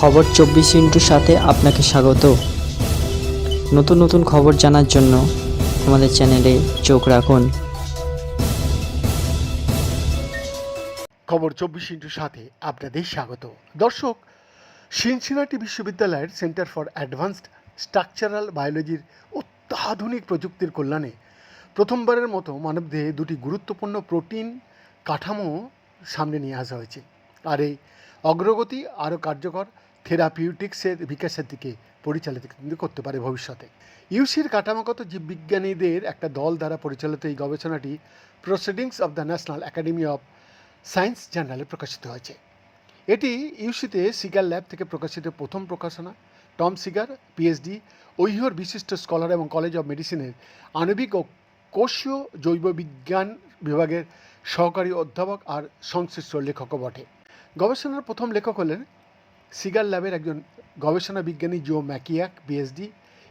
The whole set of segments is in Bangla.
খবর চব্বিশ ইন্টুর সাথে আপনাকে স্বাগত। নতুন নতুন খবর জানার জন্য আমাদের চ্যানেলে চোখ রাখুন। খবর চব্বিশ ইন্টুর সাথে আপনাদের স্বাগত। দর্শক, সিনসিনাটি বিশ্ববিদ্যালয়ের সেন্টার ফর অ্যাডভান্সড স্ট্রাকচারাল বায়োলজির অত্যাধুনিক প্রযুক্তির কল্যাণে প্রথমবারের মতো মানবদেহে দুটি গুরুত্বপূর্ণ প্রোটিন কাঠামো সামনে নিয়ে আসা হয়েছে। আর এই অগ্রগতি আরও কার্যকর থেরাপিউটিক্সের বিকাশের দিকে পরিচালিত কিন্তু করতে পারে ভবিষ্যতে। ইউসির কাঠামোগত জীববিজ্ঞানীদের একটা দল দ্বারা পরিচালিত এই গবেষণাটি Proceedings of the National Academy of Science জার্নালে প্রকাশিত হয়েছে। এটি ইউসিতে সিগার ল্যাব থেকে প্রকাশিত প্রথম প্রকাশনা। টম সিগার পিএইচডি ঐহর বিশিষ্ট স্কলার এবং কলেজ অফ মেডিসিনের আণবিক ও কোষীয় জৈববিজ্ঞান বিভাগের সহকারী অধ্যাপক আর সংশ্লিষ্ট লেখকও বটে। গবেষণার প্রথম লেখক হলেন সিগার ল্যাবের একজন গবেষণা বিজ্ঞানী জো ম্যাকিয়াক বিএসডি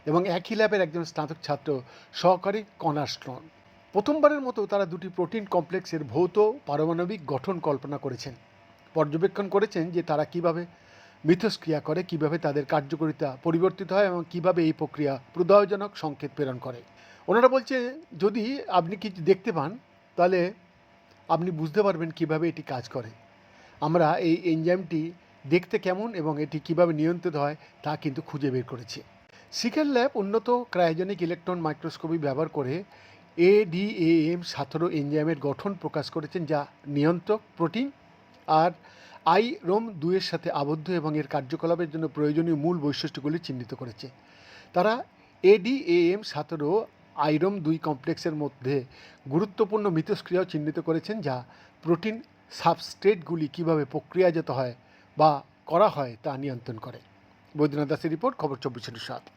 এবং একই ল্যাবের একজন স্নাতক ছাত্র সহকারী কনারস্ট্রন প্রথমবারের মতো তারা দুটি প্রোটিন কমপ্লেক্সের ভৌত পারমাণবিক গঠন কল্পনা করেছেন। পর্যবেক্ষণ করেছেন যে তারা কীভাবে মিথস্ক্রিয়া করে, কীভাবে তাদের কার্যকারিতা পরিবর্তিত হয় এবং কীভাবে এই প্রক্রিয়া প্রদাহজনক সংকেত প্রেরণ করে। ওনারা বলছে, যদি আপনি কিছু দেখতে পান, তাহলে আপনি বুঝতে পারবেন কীভাবে এটি কাজ করে। আমরা এই এনজাইমটি দেখতে কেমন এবং এটি কীভাবে নিয়ন্ত্রিত হয় তা কিন্তু খুঁজে বের করেছে। সিকেল ল্যাব উন্নত ক্রায়োজেনিক ইলেকট্রন মাইক্রোস্কোপি ব্যবহার করে এডিএএম সতেরো এনজাইমের গঠন প্রকাশ করেছেন, যা নিয়ন্ত্রক, প্রোটিন আর আই রোম দুইয়ের সাথে আবদ্ধ এবং এর কার্যকলাপের জন্য প্রয়োজনীয় মূল বৈশিষ্ট্যগুলি চিহ্নিত করেছে। তারা এডিএএম সতেরো আইরম দুই কমপ্লেক্সের মধ্যে গুরুত্বপূর্ণ মিথস্ক্রিয়াও চিহ্নিত করেছেন, যা প্রোটিন সাবস্ট্রেটগুলি কীভাবে প্রক্রিয়াজাত হয় বা করা হয় তা নিয়ন্ত্রণ করে। বৈদ্যনাথ দাসের রিপোর্ট খবর চব্বিশ সাত।